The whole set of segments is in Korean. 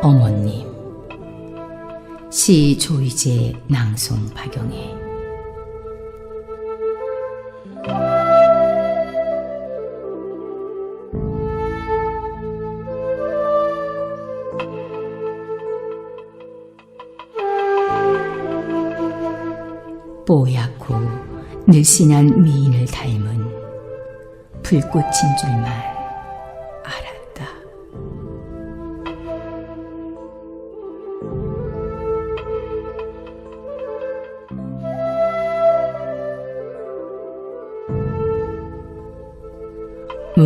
어머님. 시 조이제 낭송 박영애. 뽀얗고 늘씬한 미인을 닮은 불꽃인 줄만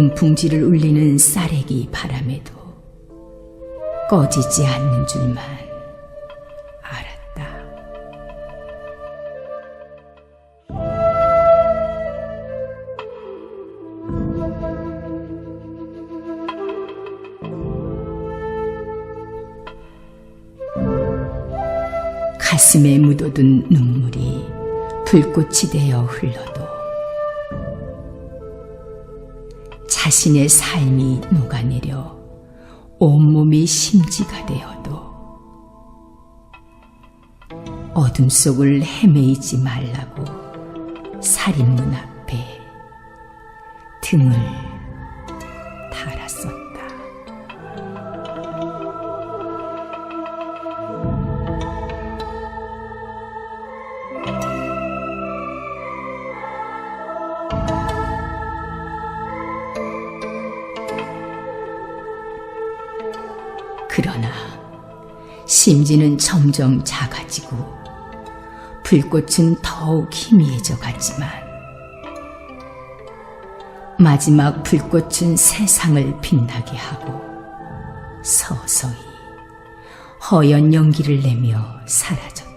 문풍지를 울리는 쌀애기 바람에도 꺼지지 않는 줄만 알았다. 가슴에 묻어둔 눈물이 불꽃이 되어 흘러도 자신의 삶이 녹아내려 온몸이 심지가 되어도 어둠 속을 헤매이지 말라고 살인문 앞에 등을 달았었다. 그러나 심지는 점점 작아지고 불꽃은 더욱 희미해져 갔지만 마지막 불꽃은 세상을 빛나게 하고 서서히 허연 연기를 내며 사라졌다.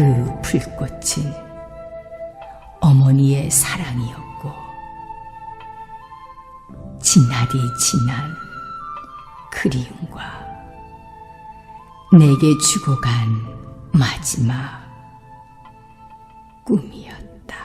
그 불꽃은 어머니의 사랑이었고 지나리 지난 그리움과 내게 주고 간 마지막 꿈이었다.